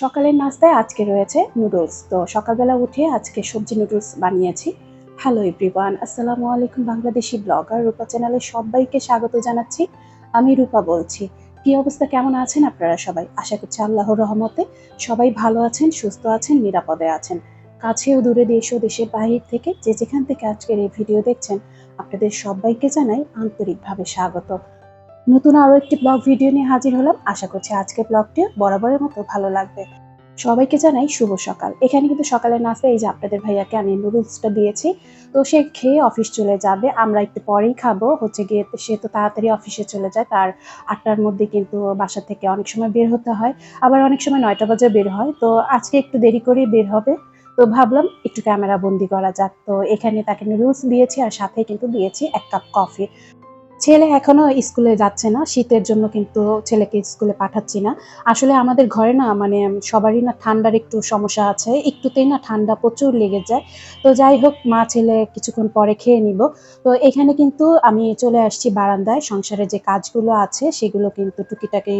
সকালের নাস্তায় আজকে রয়েছে নুডলস। তো সকালবেলা উঠে আজকে সবজি নুডলস বানিয়েছি। হ্যালো এভরিওয়ান আসসালামু আলাইকুম বাংলাদেশি ব্লগার রূপা চ্যানেলে সবাইকে স্বাগত জানাচ্ছি। আমি রূপা বলছি। কি অবস্থা, কেমন আছেন আপনারা সবাই? আশা করছি আল্লাহর রহমতে সবাই ভালো আছেন, সুস্থ আছেন, নিরাপদে আছেন। কাছেও দূরে দেশ ও দেশের বাহির থেকে যে যেখান থেকে আজকের এই ভিডিও দেখছেন, আপনাদের সবাইকে জানাই আন্তরিকভাবে স্বাগত। নতুন আরও একটি ব্লগ ভিডিও নিয়ে হাজির হলাম। আশা করছি আজকের ব্লগটি বরাবরের মতো ভালো লাগবে। সবাইকে জানাই শুভ সকাল। এখানে কিন্তু সকালের নাস্তা, এই যে আপনাদের ভাইয়াকে আমি নুডলসটা দিয়েছি। তো সে খেয়ে অফিস চলে যাবে। আমরা একটু পরেই খাব। হচ্ছে গিয়ে সে তো তাড়াতাড়ি অফিসে চলে যায়। তার আটটার মধ্যে কিন্তু বাসা থেকে অনেক সময় বের হতে হয়। আবার অনেক সময় নয়টা বাজে বের হয়। তো আজকে একটু দেরি করেই বের হবে। তো ভাবলাম একটু ক্যামেরা বন্দি করা যাক। তো এখানে তাকে নুডলস দিয়েছি আর সাথে কিন্তু দিয়েছি এক কাপ কফি ছেলে এখনও স্কুলে যাচ্ছে না, শীতের জন্য কিন্তু ছেলেকে স্কুলে পাঠাচ্ছি না। আসলে আমাদের ঘরে না মানে সবারই না ঠান্ডার একটু সমস্যা আছে, একটুতেই না ঠান্ডা প্রচুর লেগে যায়। তো যাই হোক, মা ছেলে কিছুক্ষণ পরে খেয়ে নিব। তো এখানে কিন্তু আমি চলে আসছি বারান্দায়, সংসারে যে কাজগুলো আছে সেগুলো কিন্তু টুকিটাকি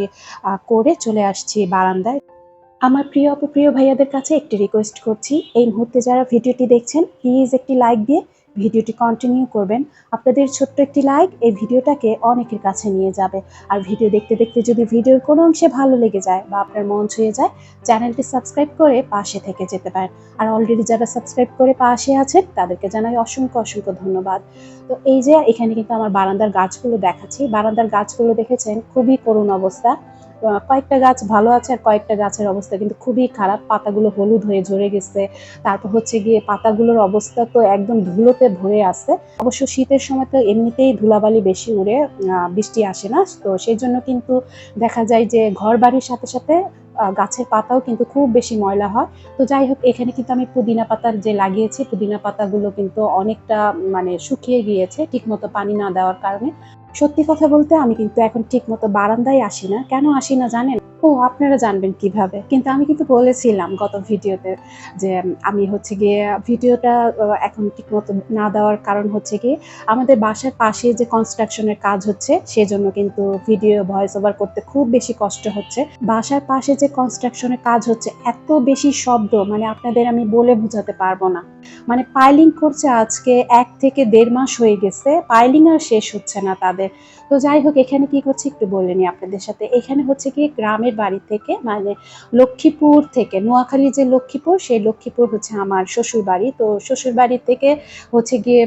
করে চলে আসছি বারান্দায়। আমার প্রিয় অপু, প্রিয় ভাইয়াদের কাছে একটি রিকোয়েস্ট করছি, এই মুহূর্তে যারা ভিডিওটি দেখছেন প্লিজ একটি লাইক দিয়ে ভিডিওটি কন্টিনিউ করবেন। আপনাদের ছোট্ট একটি লাইক এই ভিডিওটাকে অনেকের কাছে নিয়ে যাবে। আর ভিডিও দেখতে দেখতে যদি ভিডিওর কোনো অংশে ভালো লেগে যায় বা আপনার মন ছুঁয়ে যায়, চ্যানেলটি সাবস্ক্রাইব করে পাশে থেকে যেতে পারেন। আর অলরেডি যারা সাবস্ক্রাইব করে পাশে আছেন, তাদেরকে জানাই অসংখ্য অসংখ্য ধন্যবাদ। তো এই যে, এখানে কিন্তু আমার বারান্দার গাছগুলো দেখাচ্ছি। বারান্দার গাছগুলো দেখেছেন? খুবই করুণ অবস্থা। কয়েকটা গাছ ভালো আছে আর কয়েকটা গাছের অবস্থা কিন্তু খুবই খারাপ। পাতাগুলো হলুদ হয়ে ঝরে গেছে। তারপর হচ্ছে গিয়ে পাতাগুলোর অবস্থা তো একদম ধুলোতে ভরে আছে। অবশ্য শীতের সময় তো এমনিতেই ধুলাবালি বেশি উড়ে বৃষ্টি আসে না। তো সেই জন্য কিন্তু দেখা যায় যে ঘর বাড়ির সাথে সাথে গাছের পাতাও কিন্তু খুব বেশি ময়লা হয়। তো যাই হোক, এখানে কিন্তু আমি পুদিনা পাতার যে লাগিয়েছি, পুদিনা পাতাগুলো কিন্তু অনেকটা মানে শুকিয়ে গিয়েছে ঠিকমতো পানি না দেওয়ার কারণে। সত্যি কথা বলতে আমি কিন্তু এখন ঠিক মতো বারান্দায় আসি না। কেন আসি না জানেন? ও, আপনারা জানবেন কীভাবে। কিন্তু আমি কিন্তু বলেছিলাম গত ভিডিওতে যে আমি হচ্ছে গিয়ে ভিডিওটা এখন ঠিক মতো না দেওয়ার কারণ হচ্ছে কি, আমাদের বাসার পাশে যে কনস্ট্রাকশনের কাজ হচ্ছে, সেজন্য কিন্তু ভিডিও ভয়েস ওভার করতে খুব বেশি কষ্ট হচ্ছে। বাসার পাশে যে কনস্ট্রাকশনের কাজ হচ্ছে, এত বেশি শব্দ মানে আপনাদের আমি বলে বোঝাতে পারব না। মানে পাইলিং করছে আজকে এক থেকে দেড় মাস হয়ে গেছে পাইলিং আর শেষ হচ্ছে না তাদের। তো যাই হোক, এখানে কি করছি একটু বলে নি আপনাদের সাথে। এখানে হচ্ছে কি গ্রামের বাড়ি থেকে মানে লক্ষ্মীপুর থেকে, নোয়াখালী যে লক্ষ্মীপুর, সেই লক্ষ্মীপুর হচ্ছে আমার শ্বশুর বাড়ি। তো শ্বশুর বাড়ি থেকে হচ্ছে গিয়ে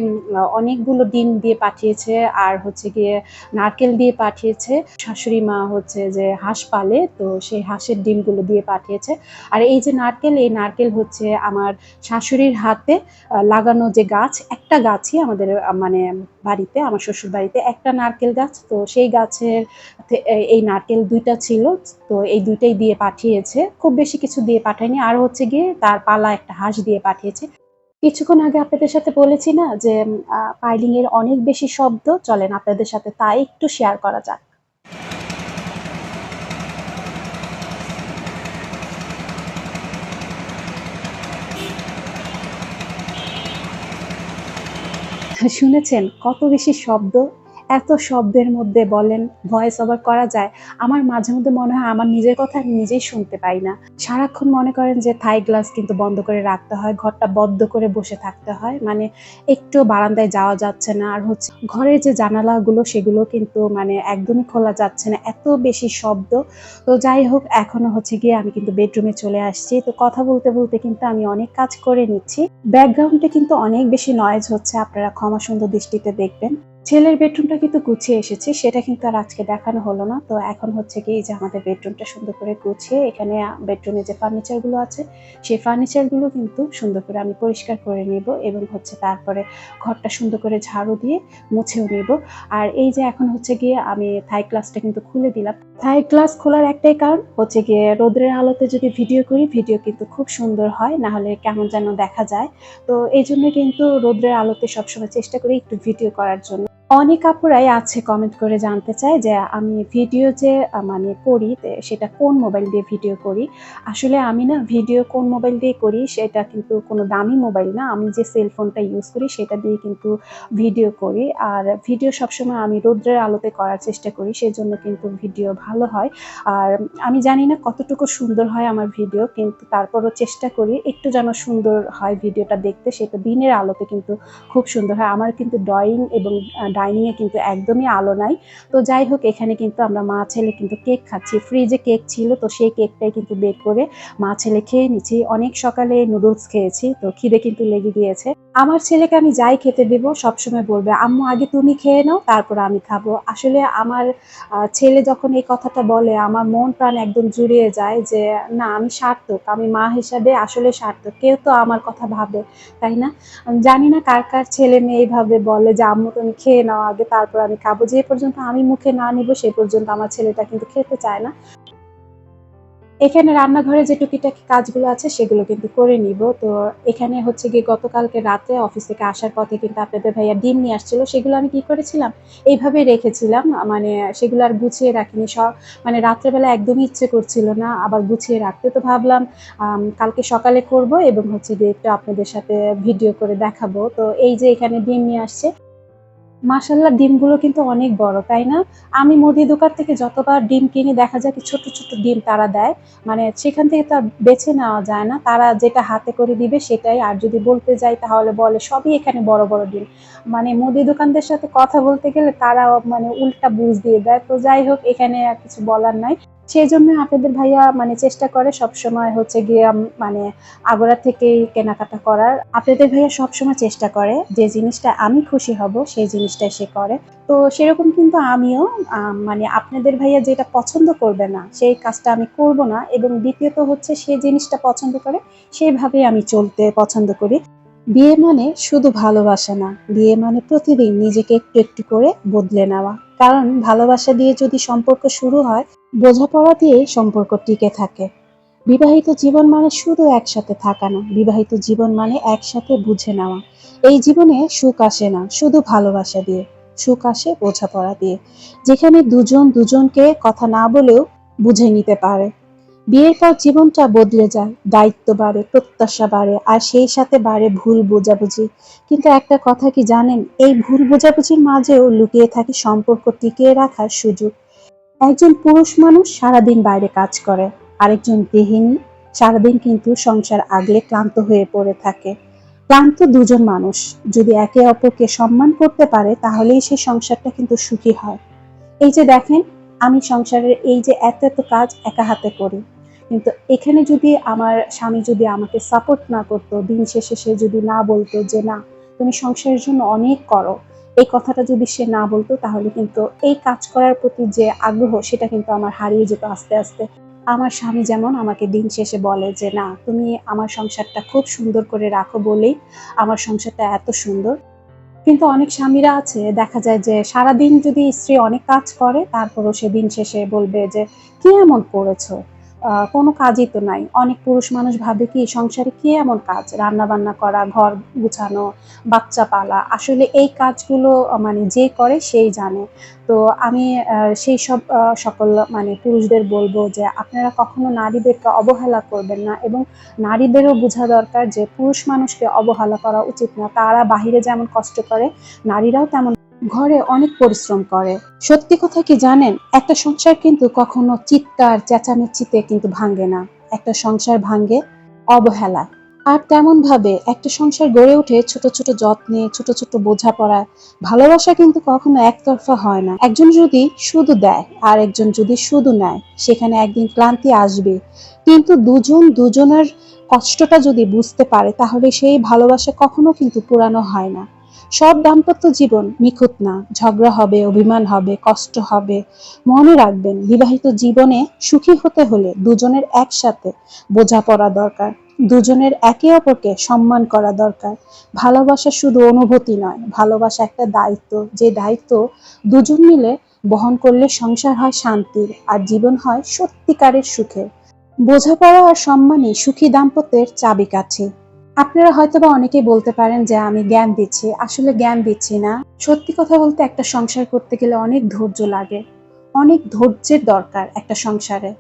অনেকগুলো ডিম দিয়ে পাঠিয়েছে, আর হচ্ছে গিয়ে নারকেল দিয়ে পাঠিয়েছে। শাশুড়ি মা হচ্ছে যে হাঁস পালে, তো সেই হাঁসের ডিমগুলো দিয়ে পাঠিয়েছে। আর এই যে নারকেল, এই নারকেল হচ্ছে আমার শাশুড়ির হাতে লাগানো যে গাছ, একটা গাছই আমাদের মানে বাড়িতে, আমার শ্বশুর বাড়িতে একটা নারকেল গাছ তো সেই গাছের এই নারকেল দুইটা ছিল, তো এই দুইটাই দিয়ে পাঠিয়েছে। খুব বেশি কিছু দিয়ে পাঠায়নি। আর হচ্ছে গিয়ে তার পালা একটা হাঁস দিয়ে পাঠিয়েছে। কিছুক্ষণ আগে আপনাদের সাথে বলেছি না যে পাইলিং এর অনেক বেশি শব্দ। চলেন আপনাদের সাথে তা একটু শেয়ার করা যাক। শুনেছেন কত বেশি শব্দ? এত শব্দের মধ্যে বলেন ভয়েস ওভার করা যায়। আমার মাঝে মধ্যে মনে হয় আমার নিজের কথা আমি নিজেই শুনতে পাই না। সারাক্ষণ মনে করেন যে থাই গ্লাস কিন্তু বন্ধ করে রাখতে হয়, ঘরটা বদ্ধ করে বসে থাকতে হয়। মানে একটু বারান্দায় যাওয়া যাচ্ছে না। আর হচ্ছে ঘরের যে জানালাগুলো, সেগুলো কিন্তু মানে একদমই খোলা যাচ্ছে না। এত বেশি শব্দ। তো যাই হোক, এখনও হচ্ছে গিয়ে আমি কিন্তু বেডরুমে চলে আসছি। তো কথা বলতে বলতে কিন্তু আমি অনেক কাজ করে নিচ্ছি। ব্যাকগ্রাউন্ডে কিন্তু অনেক বেশি নয়েজ হচ্ছে। আপনারা ক্ষমা সুন্দর দৃষ্টিতে দেখবেন। ছেলের বেডরুমটা কিন্তু গুছিয়ে এসেছি, সেটা কিন্তু আর আজকে দেখানো হলো না। তো এখন হচ্ছে কি যে আমাদের বেডরুমটা সুন্দর করে গুছিয়ে এখানে বেডরুমে যে ফার্নিচারগুলো আছে, সেই ফার্নিচারগুলো কিন্তু সুন্দর করে আমি পরিষ্কার করে নেব এবং হচ্ছে তারপরে ঘরটা সুন্দর করে ঝাড়ু দিয়ে মুছেও নেব। আর এই যে এখন হচ্ছে গিয়ে আমি থাই ক্লাসটা কিন্তু খুলে দিলাম। থাই ক্লাস খোলার একটাই কারণ হচ্ছে গিয়ে রোদ্রের আলোতে যদি ভিডিও করি, ভিডিও কিন্তু খুব সুন্দর হয়, না হলে কেমন যেন দেখা যায়। তো এই জন্য কিন্তু রোদ্রের আলোতে সবসময় চেষ্টা করি একটু ভিডিও করার জন্য। অনেক আপুরাই আছে কমেন্ট করে জানতে চায় যে আমি ভিডিও যে মানে করি সেটা কোন মোবাইল দিয়ে ভিডিও করি? আসলে আমি না ভিডিও কোন মোবাইল দিয়ে করি সেটা কিন্তু কোনো দামি মোবাইল না। আমি যে সেল ফোনটা ইউজ করি সেটা দিয়ে কিন্তু ভিডিও করি। আর ভিডিও সবসময় আমি রৌদ্রের আলোতে করার চেষ্টা করি সেই জন্য কিন্তু ভিডিও ভালো হয়। আর আমি জানি না কতটুকু সুন্দর হয় আমার ভিডিও কিন্তু তারপরও চেষ্টা করি একটু যেন সুন্দর হয় ভিডিওটা দেখতে। সেটা দিনের আলোতে কিন্তু খুব সুন্দর হয়। আমার কিন্তু ড্রয়িং এবং ডাইনিংয়ে কিন্তু একদমই আলো নাই। তো যাই হোক, এখানে কিন্তু আমরা মা ছেলে কিন্তু কেক খাচ্ছি। ফ্রিজে কেক ছিল, তো সেই কেকটাই কিন্তু বের করে মা ছেলে খেয়ে নিচ্ছি। অনেক সকালে নুডলস খেয়েছি, তো খিদে কিন্তু লেগে গিয়েছে। আমার ছেলেকে আমি যাই খেতে দেবো, সবসময় বলবে, আম্মু, আগে তুমি খেয়ে নাও, তারপর আমি খাব। আসলে আমার ছেলে যখন এই কথাটা বলে, আমার মন প্রাণ একদম জুড়িয়ে যায় যে, না, আমি সার্থক, আমি মা হিসাবে আসলে সার্থক, কেউ তো আমার কথা ভাবে, তাই না? জানি না কার কার ছেলে মেয়ে এইভাবে বলে যে, আম্মু, তুমি খেয়ে নাও আগে, তারপর আমি খাব। যে পর্যন্ত আমি মুখে না নিব, সে পর্যন্ত আমার ছেলেটা কিন্তু খেতে চায় না। এখানে রান্নাঘরে যে টুকিটাকি কাজগুলো আছে, সেগুলো কিন্তু করে নিব। তো এখানে হচ্ছে গিয়ে গতকালকে রাতে অফিস থেকে আসার পথে কিন্তু আপনাদের ভাইয়া ডিম নিয়ে আসছিল। সেগুলো আমি কি করেছিলাম? এইভাবে রেখেছিলাম মানে সেগুলো আর গুছিয়ে রাখিনি। সব মানে রাত্রেবেলা একদমই ইচ্ছে করছিল না আবার গুছিয়ে রাখতে। তো ভাবলাম কালকে সকালে করব এবং হচ্ছে গিয়ে একটু আপনাদের সাথে ভিডিও করে দেখাবো। তো এই যে এখানে ডিম নিয়ে আসছে মাসাল্লাহ ডিমগুলো কিন্তু অনেক বড়, তাই না? আমি মুদি দোকান থেকে যতবার ডিম কিনি, দেখা যায় কি ছোট ছোট ডিম তারা দেয়। মানে সেখান থেকে তো আর বেছে নেওয়া যায় না। তারা যেটা হাতে করে দিবে সেটাই। আর যদি বলতে যাই, তাহলে বলে সবই এখানে বড় বড় ডিম। মানে মুদি দোকানদের সাথে কথা বলতে গেলে তারা মানে উল্টা বুঝ দিয়ে দেয়। তো যাই হোক, এখানে আর কিছু বলার নাই। সেই জন্য আপনাদের ভাইয়া মানে চেষ্টা করে সব সময় হচ্ছে গিয়ে মানে আগোড়া থেকেই কেনাকাটা করার। আপনাদের ভাইয়া সবসময় চেষ্টা করে যে জিনিসটা আমি খুশি হব, সেই জিনিসটাই সে করে। তো সেরকম কিন্তু আমিও মানে আপনাদের ভাইয়া যেটা পছন্দ করবে না, সেই কাজটা আমি করব না এবং দ্বিতীয়ত হচ্ছে সে জিনিসটা পছন্দ করে, সেইভাবেই আমি চলতে পছন্দ করি। বিয়ে মানে শুধু ভালোবাসা না, বিয়ে মানে প্রতিদিন নিজেকে একটু একটু করে বদলে নেওয়া। কারণ ভালোবাসা দিয়ে যদি সম্পর্ক শুরু হয় বোঝাপড়া দিয়ে সম্পর্ক টিকে থাকে। বিবাহিত জীবন মানে শুধু একসাথে থাকা না, বিবাহিত জীবন মানে একসাথে বুঝে নেওয়া। এই জীবনে সুখ আসে না, শুধু ভালোবাসা দিয়ে, সুখ আসে বোঝাপড়া দিয়ে, যেখানে দুজন দুজনকে কথা না বলেও বুঝে নিতে পারে। বিয়ের পর জীবনটা বদলে যায়, দায়িত্ব বাড়ে, প্রত্যাশা বাড়ে, আর সেই সাথে বাড়ে ভুল বোঝাবুঝি। কিন্তু একটা কথা কি জানেন, এই ভুল বোঝাবুঝির মাঝেও লুকিয়ে থাকে সম্পর্ক টিকিয়ে রাখার সুযোগ। একজন পুরুষ মানুষ সারাদিন বাইরে কাজ করে, আরেকজন গৃহিণী সারাদিন কিন্তু সংসার আগলে ক্লান্ত হয়ে পড়ে থাকে। ক্লান্ত দুজন মানুষ, যদি একে অপরকে সম্মান করতে পারে, তাহলেই সেই সংসারটা কিন্তু সুখী হয়। এই যে দেখেন, আমি সংসারের এই যে এত এত কাজ একা হাতে করি। কিন্তু এখানে যদি আমার স্বামী যদি আমাকে সাপোর্ট না করতো, দিন শেষে সে যদি না বলতো যে, না, তুমি সংসারের জন্য অনেক করো। এই কথাটা যদি সে না বলতো, তাহলে কিন্তু এই কাজ করার প্রতি যে আগ্রহ, সেটা কিন্তু আমার হারিয়ে যেত আস্তে আস্তে। আমার স্বামী যেমন আমাকে দিন শেষে বলে যে, না, তুমি আমার সংসারটা খুব সুন্দর করে রাখো বলেই আমার সংসারটা এত সুন্দর। কিন্তু অনেক স্বামীরা আছে, দেখা যায় যে সারাদিন যদি স্ত্রী অনেক কাজ করে, তারপরও সে দিন শেষে বলবে যে, কি এমন করেছ? কোনো কাজই তো নাই। অনেক পুরুষ মানুষ ভাবে কি সংসারে কি এমন কাজ? রান্না বান্না করা, ঘর গুছানো, বাচ্চা পালা। আসলে এই কাজগুলো মানে যে করে সেই জানে। তো আমি সেই সব সকল মানে পুরুষদের বলব যে আপনারা কখনো নারীদেরকে অবহেলা করবেন না এবং নারীদেরও বোঝা দরকার যে পুরুষ মানুষকে অবহেলা করা উচিত না। তারা বাহিরে যেমন কষ্ট করে, নারীরাও তেমন ঘরে অনেক পরিশ্রম করে। সত্যি কথা কি জানেন? একটা সংসার কিন্তু কখনো চিৎকার, চেঁচামেচিতে কিন্তু ভাঙ্গে না। একটা সংসার ভাঙ্গে অবহেলা। আর তেমন ভাবে একটা সংসার গড়ে ওঠে ছোট ছোট যত্নে, ছোট ছোট বোঝাপড়া। ভালোবাসা কিন্তু কখনো একতরফা হয় না। একজন যদি শুধু দেয়, আর একজন যদি শুধু নেয়, সেখানে একদিন ক্লান্তি আসবে। কিন্তু দুজন দুজনের কষ্টটা যদি বুঝতে পারে, তাহলে সেই ভালোবাসা কখনো কিন্তু পুরানো হয় না। সব দাম্পত্য জীবন নিখুঁত না। ঝগড়া হবে, অভিমান হবে, কষ্ট হবে। মনে রাখবেন, বিবাহিত জীবনে সুখী হতে হলে দুজনের একসাথে বোঝাপড়া দরকার। দুজনের একে অপরকে সম্মান করা দরকার। ভালোবাসা শুধু অনুভূতি নয়, ভালোবাসা একটা দায়িত্ব। যে দায়িত্ব দুজন মিলে বহন করলে সংসার হয় শান্তির আর জীবন হয় সত্যিকারের সুখের। বোঝাপড়া আর সম্মানই সুখী দাম্পত্যের চাবিকাঠি। আপনারা হয়তো বা অনেকেই বলতে পারেন যে আমি জ্ঞান দিচ্ছি। আসলে জ্ঞান দিচ্ছি না। সত্যি কথা বলতে একটা সংসার করতে গেলে অনেক ধৈর্য লাগে। অনেক ধৈর্যের দরকার একটা সংসারে।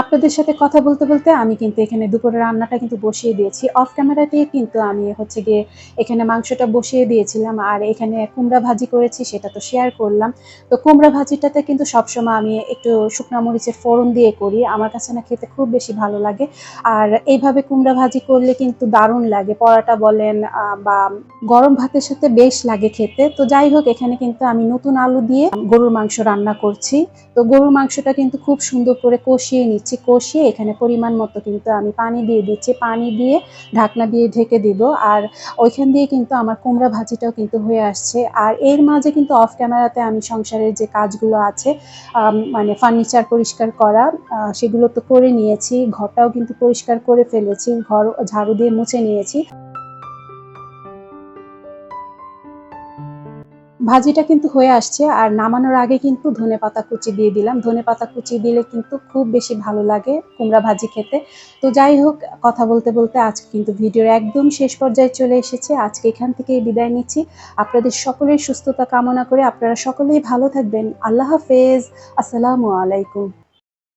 আপনাদের সাথে কথা বলতে বলতে আমি কিন্তু এখানে দুপুরের রান্নাটা কিন্তু বসিয়ে দিয়েছি। অফ ক্যামেরাতেই কিন্তু আমি হচ্ছে গিয়ে এখানে মাংসটা বসিয়ে দিয়েছিলাম আর এখানে কুমড়া ভাজি করেছি, সেটা তো শেয়ার করলাম। তো কুমড়া ভাজিটাতে কিন্তু সবসময় আমি একটু শুকনা মরিচের ফোড়ন দিয়ে করি, আমার কাছে না খেতে খুব বেশি ভালো লাগে। আর এইভাবে কুমড়া ভাজি করলে কিন্তু দারুণ লাগে, পরাটা বলেন বা গরম ভাতের সাথে বেশ লাগে খেতে। তো যাই হোক, এখানে কিন্তু আমি নতুন আলু দিয়ে গরুর মাংস রান্না করছি। তো গরুর মাংসটা কিন্তু খুব সুন্দর করে কষিয়ে নিচ্ছি। কষিয়ে এখানে পরিমাণ মতো কিন্তু আমি পানি দিয়ে দিচ্ছি। পানি দিয়ে ঢাকনা দিয়ে ঢেকে দিব আর ওইখান দিয়ে কিন্তু আমার কুমড়া ভাজিটাও কিন্তু হয়ে আসছে। আর এর মাঝে কিন্তু অফ ক্যামেরাতে আমি সংসারের যে কাজগুলো আছে মানে ফার্নিচার পরিষ্কার করা সেগুলো তো করে নিয়েছি। ঘরটাও কিন্তু পরিষ্কার করে ফেলেছি। ঘর ঝাড়ু দিয়ে মুছে নিয়েছি। ভাজিটা কিন্তু হয়ে আসছে, আর নামানোর আগে কিন্তু ধনে পাতা কুচি দিয়ে দিলাম। ধনে পাতা কুচি দিলে কিন্তু খুব বেশি ভালো লাগে কুমড়া ভাজি খেতে। তো যাই হোক, কথা বলতে বলতে আজকে কিন্তু ভিডিওর একদম শেষ পর্যায়ে চলে এসেছে। আজকে এখান থেকে বিদায় নিচ্ছি। আপনাদের সকলের সুস্থতা কামনা করে আপনারা সকলেই ভালো থাকবেন। আল্লাহ হাফেজ। আসসালামু আলাইকুম।